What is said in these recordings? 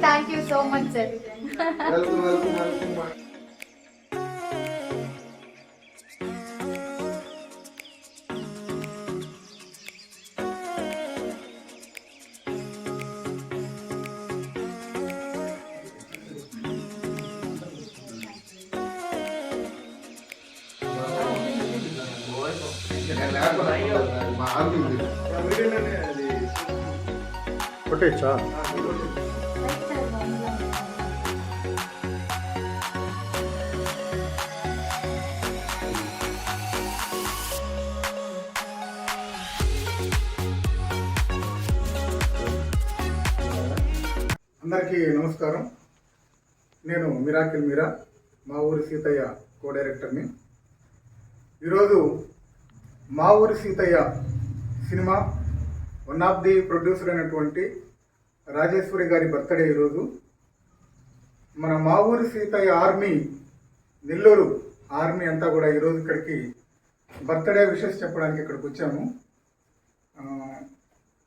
Thank you so much sir welcome welcome అందరికీ నమస్కారం. నేను మిరాకిల్ మీరా మా ఊరి సీతయ్య కో డైరెక్టర్ని ఈరోజు Maa Oori Seethayya cinema one of the producer అయినటువంటి రాజేశ్వరి గారి బర్త్డే ఈరోజు. మన మా ఊరి సీతయ్య ఆర్మీ నెల్లూరు ఆర్మీ అంతా కూడా ఈరోజు ఇక్కడికి బర్త్డే విషెస్ చెప్పడానికి ఇక్కడికి వచ్చాము.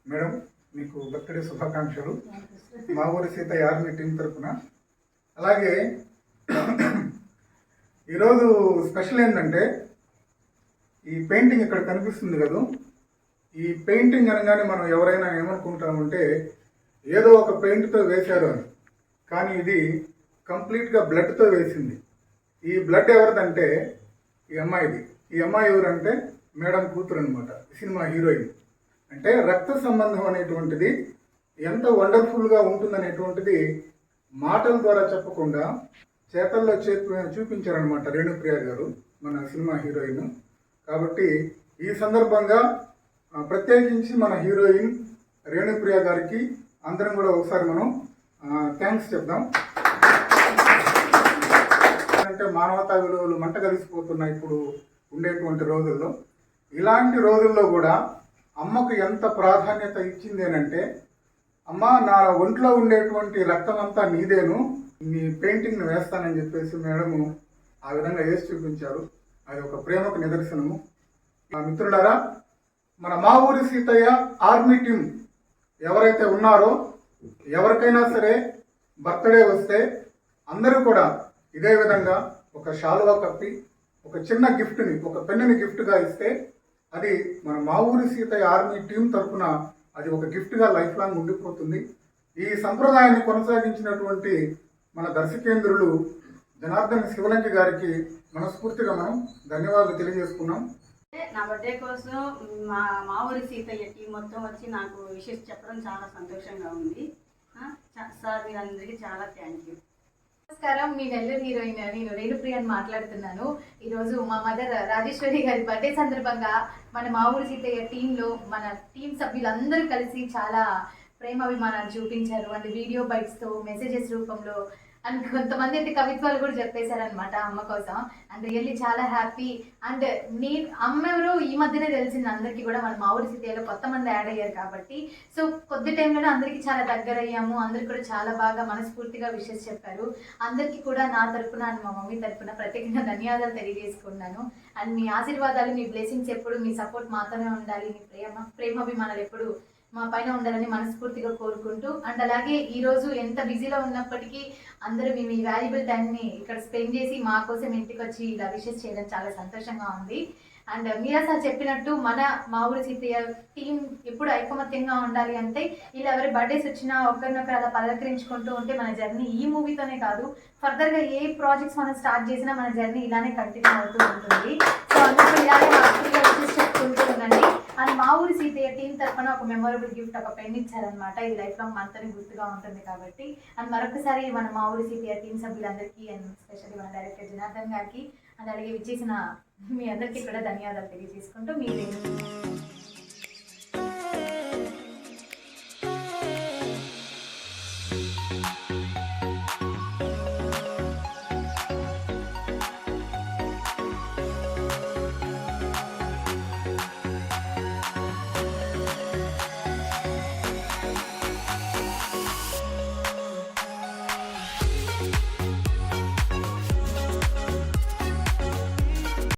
మేడం మీకు బర్త్డే శుభాకాంక్షలు. మా ఊరి సీతయ్య ఆర్మీ టీం తరఫున అలాగే ఈరోజు స్పెషల్ ఏంటంటే ఈ పెయింటింగ్ ఇక్కడ కనిపిస్తుంది కదా? ఈ పెయింటింగ్ అనగానే మనం ఎవరైనా ఏమనుకుంటామంటే ఏదో ఒక పెయింట్తో వేశారు అని. కానీ ఇది కంప్లీట్గా బ్లడ్తో వేసింది. ఈ బ్లడ్ ఎవరిదంటే ఈ అమ్మాయిది. ఈ అమ్మాయి ఎవరంటే మేడం కూతురు అనమాట సినిమా హీరోయిన్. అంటే రక్త సంబంధం అనేటువంటిది ఎంత వండర్ఫుల్గా ఉంటుందనేటువంటిది మాటల ద్వారా చెప్పకుండా చేతల్లో చేతి చూపించారనమాట రేణుప్రియ గారు మన సినిమా హీరోయిన్. కాబట్టి ఈ సందర్భంగా ప్రత్యేకించి మన హీరోయిన్ రేణుప్రియ గారికి అందరం కూడా ఒకసారి మనం థ్యాంక్స్ చెప్దాం. అంటే మానవతా విలువలు మంట కలిసిపోతున్నాయి ఇప్పుడు ఉండేటువంటి రోజుల్లో. ఇలాంటి రోజుల్లో కూడా అమ్మకు ఎంత ప్రాధాన్యత ఇచ్చింది అంటే అమ్మ నా ఒంట్లో ఉండేటువంటి రక్తం అంతా నీదేను. నీ పెయింటింగ్ని వేస్తానని చెప్పేసి మేడము ఆ విధంగా వేసి చూపించారు. అది ఒక ప్రేమకు నిదర్శనము. మా మిత్రులారా మన మా ఊరి సీతయ్య ఆర్మీ టీం ఎవరైతే ఉన్నారో ఎవరికైనా సరే బర్త్డే వస్తే అందరూ కూడా ఇదే విధంగా ఒక శాలువా కప్పి ఒక చిన్న గిఫ్ట్ని ఒక పెన్నుని గిఫ్ట్గా ఇస్తే అది మన మా ఊరి సీతయ్య ఆర్మీ టీం తరఫున అది ఒక గిఫ్ట్గా లైఫ్ లాంగ్ ఉండిపోతుంది. ఈ సంప్రదాయాన్ని కొనసాగించినటువంటి మన దర్శకేంద్రులు జనార్దన్ శివలంకి గారికి మనస్ఫూర్తిగా మనం ధన్యవాదాలు తెలియజేసుకున్నాం. నా బర్త్డే కోసం మా మా ఊరి సీతయ్య టీం మొత్తం వచ్చి నాకు విషెస్ చెప్పడం చాలా సంతోషంగా ఉంది. చ- సార్ మీరందరికీ చాలా థ్యాంక్ యూ. నమస్కారం. మీ నెల్లూరు హీరోయిన్ నేను రేణుప్రియ అని మాట్లాడుతున్నాను. ఈరోజు మా మదర్ రాజేశ్వరి గారి బర్త్డే సందర్భంగా మన మా ఊరి సీతయ్య టీంలో మన టీం సభ్యులందరూ కలిసి చాలా ప్రేమాభిమానాలు చూపించారు. అంటే వీడియో బైట్స్తో మెసేజెస్ రూపంలో అండ్ కొంతమంది అయితే కవిత్వాలు కూడా చెప్పేశారనమాట అమ్మ కోసం. అండ్ రియల్లీ చాలా హ్యాపీ అండ్ నీ అమ్మ ఎవరో ఈ మధ్యనే తెలిసింది అందరికీ కూడా. మన మా ఊరి సిటీలో కొత్త మంది యాడ్ అయ్యారు కాబట్టి. సో కొద్ది టైంలోనే అందరికీ చాలా దగ్గర అయ్యాము. అందరికి కూడా చాలా బాగా మనస్ఫూర్తిగా విషెస్ చెప్పారు. అందరికీ కూడా నా తరపున అండ్ మా మమ్మీ తరపున ప్రత్యేకంగా ధన్యవాదాలు తెలియజేసుకున్నాను అండ్ మీ ఆశీర్వాదాలు మీ బ్లెస్సింగ్స్ ఎప్పుడు మీ సపోర్ట్ మాతోనే ఉండాలి. మీ ప్రేమ ప్రేమాభిమానాలు ఎప్పుడు మా పైన ఉండాలని మనస్ఫూర్తిగా కోరుకుంటూ అండ్ అలాగే ఈ రోజు ఎంత బిజీలో ఉన్నప్పటికీ అందరూ మీ ఈ వాల్యుబుల్ టైంని ఇక్కడ స్పెండ్ చేసి మా కోసం ఇంటికి వచ్చి ఇలా విషెస్ చేయడం చాలా సంతోషంగా ఉంది. అండ్ మీరా సార్ చెప్పినట్టు మన మా ఊరి టీం ఎప్పుడు ఐకమత్యంగా ఉండాలి అంటే ఇలా ఎవరి బర్త్డేస్ వచ్చినా ఒకరినొకరు అలా పలకరించుకుంటూ ఉంటే మన జర్నీ ఈ మూవీతోనే కాదు ఫర్దర్గా ఏ ప్రాజెక్ట్స్ మనం స్టార్ట్ చేసినా మన జర్నీ ఇలానే కంటిన్యూ అవుతూ ఉంటుంది. సో అందుకు ఇలానే చెప్పుకుంటూ ఉండండి. అండ్ మా ఊరి సీతయ్య టీం తరఫున ఒక మెమొరబుల్ గిఫ్ట్ ఒక పెన్ ఇచ్చారనమాట ఇది లైఫ్ లాంగ్ మనతోనే గుర్తుగా ఉంటుంది కాబట్టి. అండ్ మరొకసారి మన మా ఊరి సీతయ్య టీం సభ్యులందరికీ అండ్ స్పెషల్లీ మన డైరెక్టర్ జనార్దన్ గారికి అండ్ అలాగే విచ్చేసిన మీ అందరికీ కూడా ధన్యవాదాలు తెలియజేసుకుంటూ మీ